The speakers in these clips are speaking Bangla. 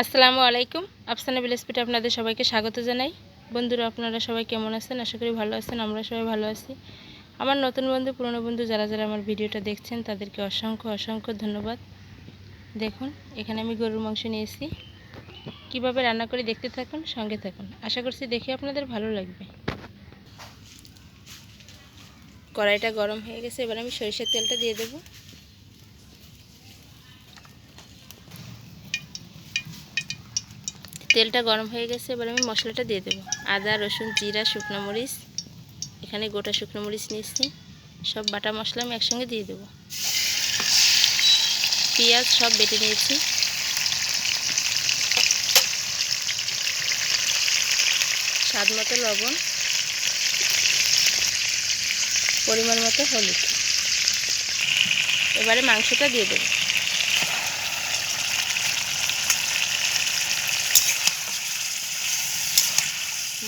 আসসালামু আলাইকুম। আফসানা বিলেসপিটে আপনাদের সবাইকে স্বাগত জানাই। বন্ধুরা, আপনারা সবাই কেমন আছেন? আশা করি ভালো আছেন, আমরা সবাই ভালো আছি। আমার নতুন বন্ধু, পুরনো বন্ধু যারা যারা আমার ভিডিওটা দেখছেন, তাদেরকে অসংখ্য অসংখ্য ধন্যবাদ। দেখুন, এখানে আমি গরুর মাংস নিয়েছি। কীভাবে রান্না করে দেখতে থাকুন, সঙ্গে থাকুন। আশা করছি দেখে আপনাদের ভালো লাগবে। কড়াইটা গরম হয়ে গেছে, এবার আমি সরিষার তেলটা দিয়ে দেবো। তেলটা গরম হয়ে গেছে, এবার আমি মশলাটা দিয়ে দেবো। আদা, রসুন, জিরা, শুকনো মরিচ, এখানে গোটা শুকনো মরিচ নিয়েছি। সব বাটা মশলা আমি একসঙ্গে দিয়ে দেবো। পেঁয়াজ সব বেটে নিয়েছি। স্বাদ মতো লবণ, পরিমাণ মতো হলুদ। এবারে মাংসটা দিয়ে দেবো।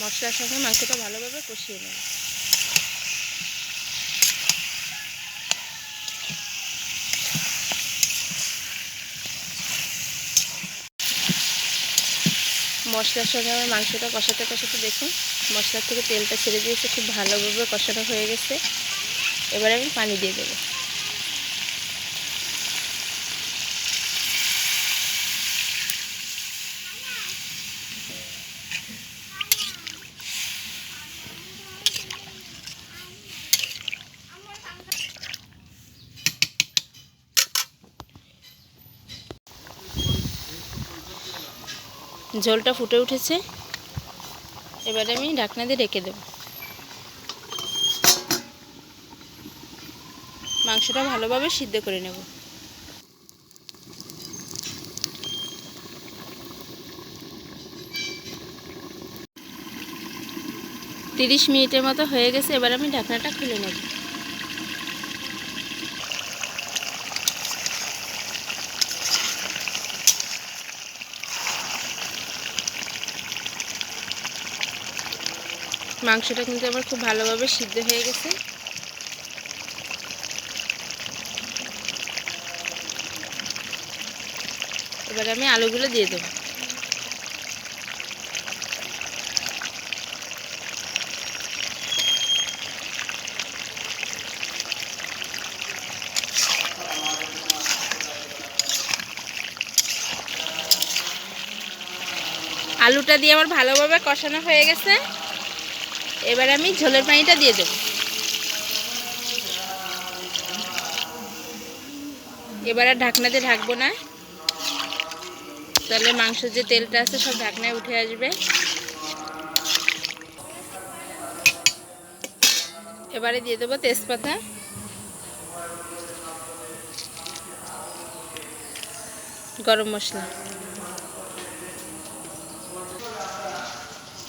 মশলার সঙ্গে মাংসটা ভালোভাবে কষিয়ে নেব। মশলার সঙ্গে আমার মাংসটা কষাতে কষাতে দেখুন, মশলার থেকে তেলটা ছেড়ে দিয়েছে, খুব ভালোভাবে কষানো হয়ে গেছে। এবার আমি পানি দিয়ে দেবো। ঝোলটা ফুটে উঠেছে। এবারে আমি ঢাকনা দিয়ে রেখে দেব। মাংসটা ভালোভাবে সিদ্ধ করে নেব। তিরিশ মিনিটের মতো হয়ে গেছে, এবার আমি ঢাকনাটা খুলে নেব। মাংসটা কিন্তু আমার খুব ভালোভাবে সিদ্ধ হয়ে গেছে। এবারে আমি আলুগুলো দিয়ে দেবো। আলুটা দিয়ে আমার ভালোভাবে কষানো হয়ে গেছে। এবার আমি ঝোলের পানিটা দিয়ে দেব। এবার আর ঢাকনাতে ঢাকবো না। তাহলে মাংসের যে তেলটা আছে সব ঢাকনায় উঠে আসবে। এবারে দিয়ে দেবো তেজপাতা। গরম মশলা।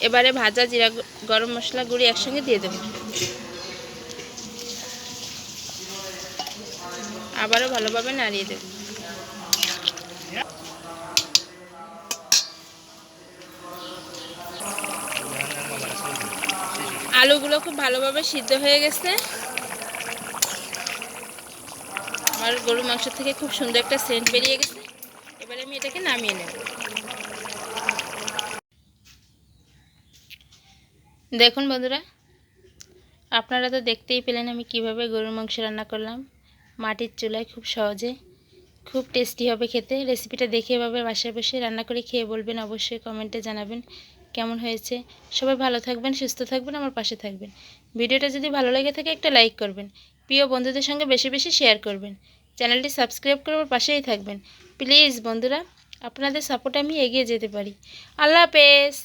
এবারে ভাজা জিরা গরম মশলা গুঁড়ি একসঙ্গে দিয়ে দেব। আবারও ভালোভাবে নাড়িয়ে দেব। আলুগুলো খুব ভালোভাবে সিদ্ধ হয়ে গেছে। আমার গরু মাংস থেকে খুব সুন্দর একটা সেন্ট বেরিয়ে গেছে। এবারে আমি এটাকে নামিয়ে নেব। দেখুন বন্ধুরা, আপনারা তো দেখতেই পেলেন আমি কীভাবে গরুর মাংস রান্না করলাম। মাটির চুলায় খুব সহজে, খুব টেস্টি হবে খেতে। রেসিপিটা দেখে এভাবে বাসায় বসে রান্না করে খেয়ে বলবেন, অবশ্যই কমেন্টে জানাবেন কেমন হয়েছে। সবাই ভালো থাকবেন, সুস্থ থাকবেন, আমার পাশে থাকবেন। ভিডিওটা যদি ভালো লেগে থাকে একটা লাইক করবেন, প্রিয় বন্ধুদের সঙ্গে বেশি বেশি শেয়ার করবেন। চ্যানেলটি সাবস্ক্রাইব করে আমার পাশেই থাকবেন। প্লিজ বন্ধুরা, আপনাদের সাপোর্টে আমি এগিয়ে যেতে পারি। আল্লাহ হাফেজ!